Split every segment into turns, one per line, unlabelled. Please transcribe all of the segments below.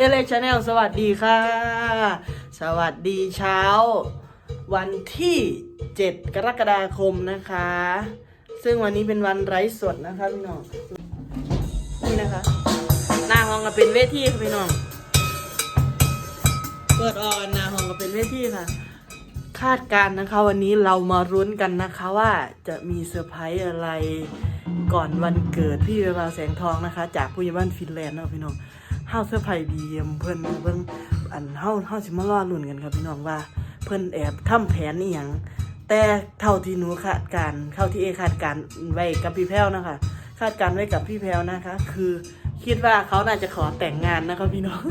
เอเลชาแนลสวัสดีค่ะ สวัสดีเช้า วันที่ 7 กรกฎาคมนะคะ ซึ่งวันนี้เป็นวันไร้สดนะคะพี่น้อง นี่นะคะหน้าห้องก็เป็นเวทีค่ะพี่น้อง เปิดออนหน้าห้องก็เป็นเวทีค่ะ คาดการณ์นะคะวันนี้เรามารุ้นกันนะคะว่าจะมีเซอร์ไพรส์อะไรก่อนวันเกิดพี่เวลาแสงทองนะคะ จากผู้ใหญ่บ้านฟินแลนด์เนาะพี่น้อง เฮาเซอร์ไพรส์ดีเพิ่นเพิ่นอันเฮาเฮาสิมารอลุ้นกันครับพี่น้องว่า เพิ่นแอบทำแผนนี่หยังแต่เท่าที่หนูคาดการเท่าที่เอคาดการไว้กับพี่แพ้วนะคะ คาดการไว้กับพี่แพ้วนะคะ คือคิดว่าเขาน่าจะขอแต่งงานนะคะพี่น้อง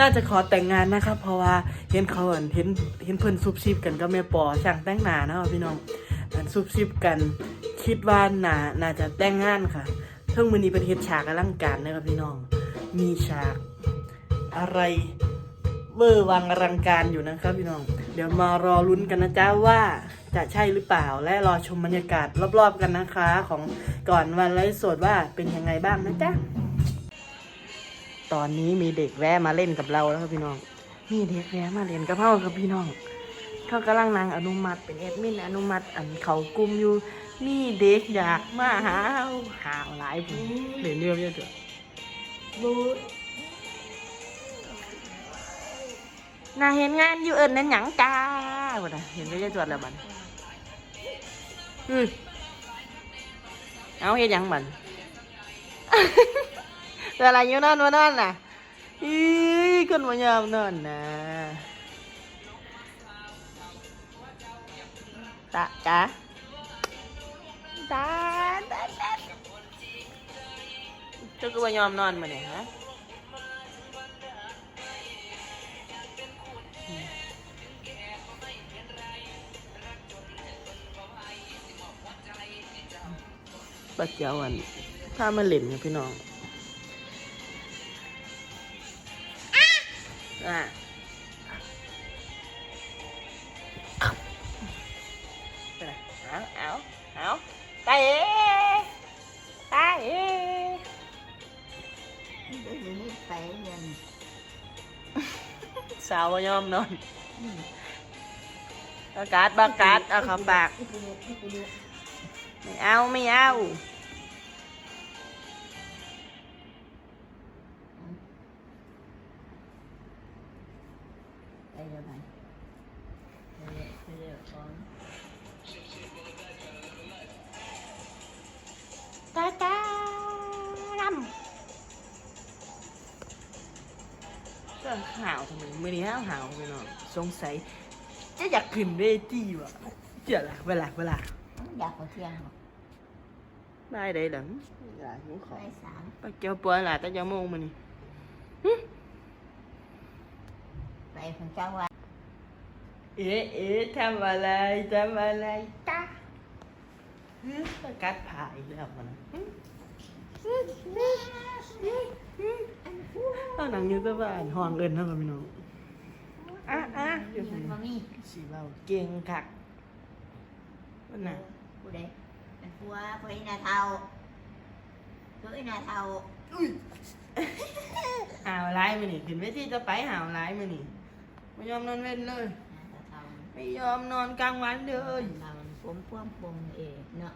น่าจะขอแต่งงานนะครับ เพราะว่าเห็นเขาเห็นเห็นเห็นเพื่อนซุบซิบกันก็แม่ปอช่างแต่งหน้านะครับพี่น้องอันซุบซิบกัน คิดว่าน่าน่าจะแต่งงานค่ะ เพิ่งมือนี้เป็นเฮ็ดฉากอลังการนะครับพี่น้อง มีฉากอะไรเวอร์วังอลังการอยู่นะครับพี่น้อง เดี๋ยวมารอลุ้นกันนะจ๊ะว่าจะใช่หรือเปล่า และรอชมบรรยากาศรอบๆกันนะคะ ของก่อนวันไลฟ์สดว่าเป็นยังไงบ้างนะจ๊ะ ตอนนี้มีเด็กแวะมาเล่นกับเราแล้วครับพี่น้อง มีเด็กแวะมาเล่นกับเราครับพี่น้อง เขากำลังนางอนุมัติเป็นแอดมินอนุมัติอันเขากลุ่มอยู่มีเด็กอยากมาหาเฮาหาหลายผู้เล่นเรื่องเยอะจ้ะบูน่าเห็นงานอยู่เอิญนั่นหยังจ้าบ่นะเห็นได้จวดแล้วบันอือเอาเฮ็ดหยังบันแต่อะไรอยู่นั่นวะนั่นน่ะอีคนมายามนั่นนะ ตาจ้าตาตาตาเจ้าก็มายอมนอนมาเนี่ยฮะปัจเจ้าอันถ้ามาเล่นกับพี่น้อง อะ ไหนเอาเอาเอาตาเอ๋ตาเอ๋
เดี๋ยวนี้ไก็ห่า
วทำไมมือนี้ห่าวห่าวไปหน่อยสงสัยจะอยากขึ้นเวทีวะเจ๋อละเวลาเวลา
อยากไปเที่ยงหรอ
ได้ได้หลังอยากหิวขอ
ไป
ง
สาม
ไปเจ้าปัวหลาแต่เจ้าโมงมานี่
ไปของเจ้าว่า
เอ๊ะเอ๊ะทำอะไรทำอะไรจ้าเฮ้ยกัดผายแล้วมัน ต้องนั่งอยู่กับบ้านห้องเอินเท่ากับพี่น้องอะอะอยู่
มันบ่มี
สีเบาเก่งคักวันน่ะ
ผู้ใดเป็นผัวผู้ใดนาเทาผู้ใดนาเทา
หาวร้ายมานี่ขึ้นเวทีจะไปหาวร้ายมานี่ไม่ยอมนอนเว้นเลย
นาเทา
ไม่ยอมนอนกลางวันเลย
เราผมพ่วงปงเองเนาะ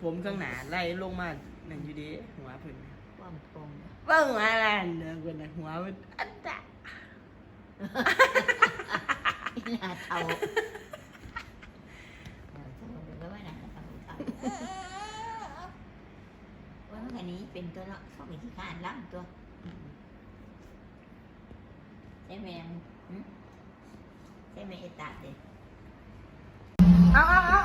ผมข้างหน้าไล่ลงมาหนังอยู่ดีหัวเพิ่น
พ่วงปง
เบิ่งอะไรเด้อเพิ่นน่ะหัวมันอันตะ
นาเทานาเทาก็ไม่นาเทาเทาว่ามันแค่นี้เป็นตัวเนาะเข้าไปที่ข้านล่างตัวใช่ไหมหึใช่ไหมไอ้ตาเด็
เอาเอาเอาเอาเอาเอา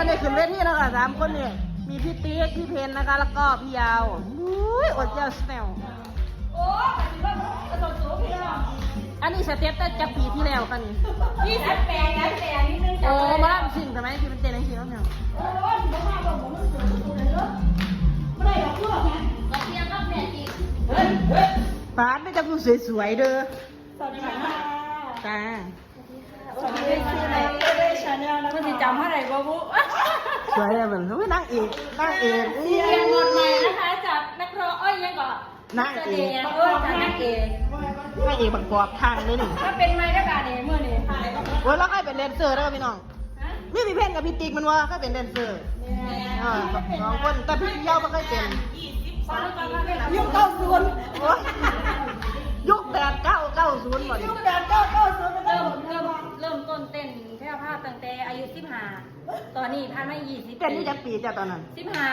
ไม่ได้ขึ้นเวทีนะคะสามคนเนี่ยมีพี่ติ๊กพี่เพนนะคะ แล้วก็พี่ยาวอุ้ยอดเจ้าสแนลอันนี้สเต็ปตจะปีที่แล้วกันนี่ยี่สิบแปดยี่สิบแปดนี่นึงจ้ะโอ้มาสิ่งทำไมพี่มันเต้นอะไรทีแล้วเนี่ยโอ้ยสิบห้าบอกผมมันสวยสุดเลยเนาะไม่ได้
หรอกพวกนะดอกเบี้
ยต้อแม่จริงเฮ้ยเฮ้ยป้าไม่จะดูสวยๆเด้อ
สวัสดีค่ะ
จ้า
สวัสดีค่ะ แนลนะมันจะจำเท่าไหร่บ่บุ
สวยเลยเหมือนไม่นั่งเอกนั่งเอก
เสียงหมดใหม่นะคะจากนักร้องเอ้ยยังก่อน
นั่ง
แส
เอ
ด
ก
งเออจากนักเอก
นั่งเอกบังกอกทางเลยนี่
ถ้าเป็นไม้ได้การเองเมื่อนี่ถ่ายก็
โอ้ยแล้วใครเป็นแดนเซอร์แล้วพี่น้อง
ฮะ
นี่พี่เพ่นกับพี่ติ๊กมันว่าใครเป็นแดนเซอร์อ่าสองคนแต่พี่เย้าไม่เคยเป็น
ฟังฟังฟัง
ยุคเก้าศูนย์ยุคแปดเก้าเก้าศูนย์หมด
ยุคแปดเก้าเก้าศูนย์เริ่มเริ่มเริ่มต้นเต้นแพร่ภาพตั้งแต่อายุสิบห้าตอนนี้ผ่านมายี่สิบ
เต้นที่จะปีจ้ะตอนนั้น
สิบห้า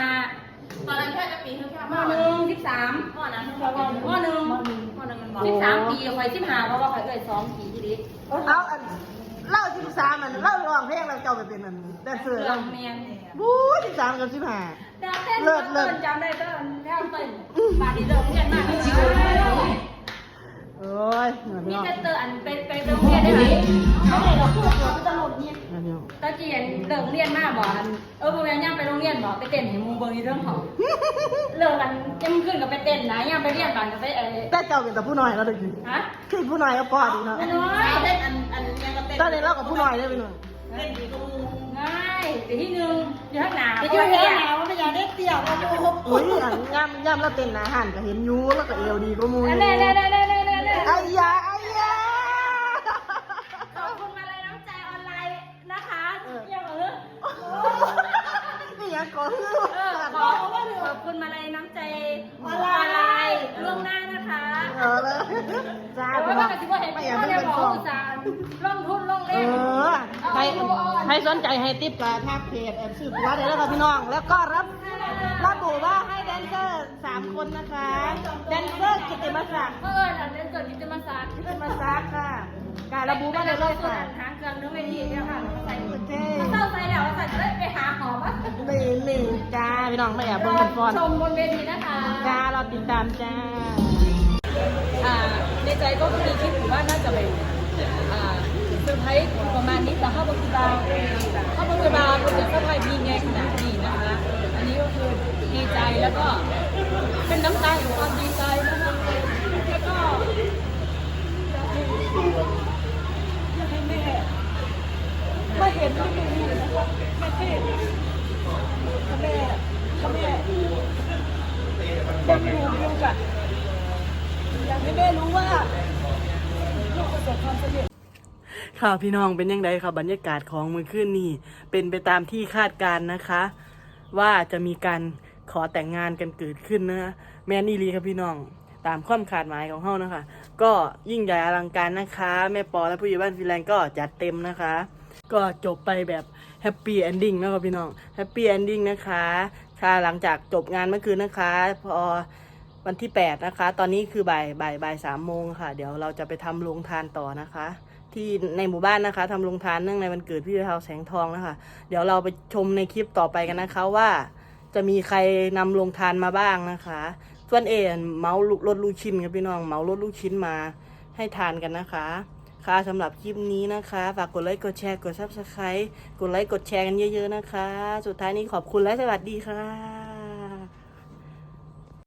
ตอนนั้นแค่จะปีเท่าแค่
มหนึ่งสิบสาม
ก่อนนั้น
มหนึ่ง
ก่อนนั้นมันบอก
สิบสามปีข่อยสิบห้าเพราะว่าข่อยเอ่ยสองปีทีนี้
เอาอันเล่าสิบสามอันเล่าร้องเพลงแล้วเจ้าไปเป็นอันแดนเซอร์
เรื่
แล้
อ
ว
งเมียน
บู๊สิบสามกับสิบห้า
ดาวเต้น
เลิศเลิศ
ต้นจำได้เต้นแถวเต้นบาดนีเลิกเรียนมากเลย
โอ้ยเหมือน
นี่
เนาะ
จะเตือนไปไปโรงเรียนได้ไหมเขาเลยเรา
มือนเนาะ
ตะเกียนเลิกเรียนมากบอกเออพวกยังย่างไปโรงเรียนบอกไปเต้นให้มูเบอร์นี้เรื่องของเลิกกันยังขึ้นกับไปเต้นนะย่างไปเรียนบ้านกับไปเออ
แต่เจ้าเป็นแต่ผู้น้อยแล้วเด็ก
ฮะ
คือผู้น้อยก็พอดีเนาะ
น้อย
เต้นอันอันยังก็เต้น
ตอนนี้เรากับผู้น้อยได้ไปหน่อย
เต้นดีก็มู
ง่ายแต่ที่หนึ่งอยู่ข้างหน้า
ไปช่วยเต้นหนาวไม่อยากได้เตี่ยวก็มู
อุ้ยอันย่ำย่ำแล้วเต้นอาหารก็เห็นอยูแล้วก็เอวดีก็มูอยู่
เน่เน่เน่เน่เน่เน่เน่
ไอ้ยาไอ้ยา
ขอบคุณมาเลยน้ำใจออนไลน์นะคะยังเออ
นี่ยังก่อน
เออขอขอบ คุณมาเลยน้ำใจออนไลน์ล่วงหน้านะคะ
เออเลยจ้า
เพราะว่าก็ถือว่าเห็น
ไม่
ไม่
อยาก
ว่า
ให้
จะ
เป็น
บอก
ฟอง
อุตสาห์ลงทุนลง
เอ
เล่น
อใครใครสนใจให้ติปกระทักเพจแอบซื้อตัวได้แล้วครับพี่น้อง แล้วก็รับระบุว่าให้แดนเซอร์สามคนนะคะแดนเซอร์กิตติมศักดิ์
เออหลังจากเกิดกิจมาศาสตร์
กิตติมศักดิ์ค่ะการระบุมาเลยเลยค่ะ
หางเครื่องนึกไม่ดีเนี่ยค่ะใส่
โอ เค
เศร้าใจแล้วใส่จะได้ไปหาหอม
นี่นี่จ้าพี่น้องไม่แอบเบิ่งเป็นฟอน
ชมบนเวทีนะคะ
จ้าเราติดตามจ้า
อ่าในใจก็มีคิดอยู่ว่าน่าจะเป็นอ่าเซอร์ไพรส์ประมาณนี้แต่เข้าบริบาลเข้าบริบาลมันจะเซอร์ไพรส์มีไงขนาดนี้นะคะอันนี้ก็คือดีใจแล้วก็เป็นน้ำตาแห่งความดีใจนะคะแล้วก็อยากให้แม่ มาเห็นที่ตรงนี้นะคะแม่เทพถ้าแม่ถ้าแม่เป็นอยู่เดียวกันอยากให้แม่รู้ว่าลูกประสบความสำเร็จ
ค่ะพี่น้องเป็นยังไงครับบรรยากาศของมือขึ้นนี่ เป็นไปตามที่คาดการณ์นะคะ ว่าจะมีการขอแต่งงานกันเกิดขึ้นนะแมนอีลีครับพี่น้องตามความคาดหมายของเฮานะคะ ก็ยิ่งใหญ่อลังการนะคะ แม่ปอและผู้ใหญ่บ้านฟินแลนด์ก็จัดเต็มนะคะ ก็จบไปแบบแฮปปี้เอนดิ้งนะครับพี่น้องแฮปปี้เอนดิ้งนะคะ ค่ะหลังจากจบงานเมื่อคืนนะคะ พอวันที่ 8 นะคะ ตอนนี้คือบ่ายบ่ายบ่ายสามโมงค่ะ เดี๋ยวเราจะไปทำโรงทานต่อนะคะ ที่ในหมู่บ้านนะคะทำโรงทานเนื่องในวันเกิดพี่เทาแสงทองนะคะ เดี๋ยวเราไปชมในคลิปต่อไปกันนะคะว่า จะมีใครนำโรงทานมาบ้างนะคะ ส่วนเอ็นเมาส์รถลูกชิ้นครับพี่น้องเมาส์รถลูกชิ้นมาให้ทานกันนะคะ ค่ะสำหรับคลิปนี้นะคะ ฝากกดไลค์กดแชร์กดซับสไครต์กดไลค์กดแชร์กันเยอะ ๆ นะคะ สุดท้ายนี้ขอบคุณและสวัสดีค่ะ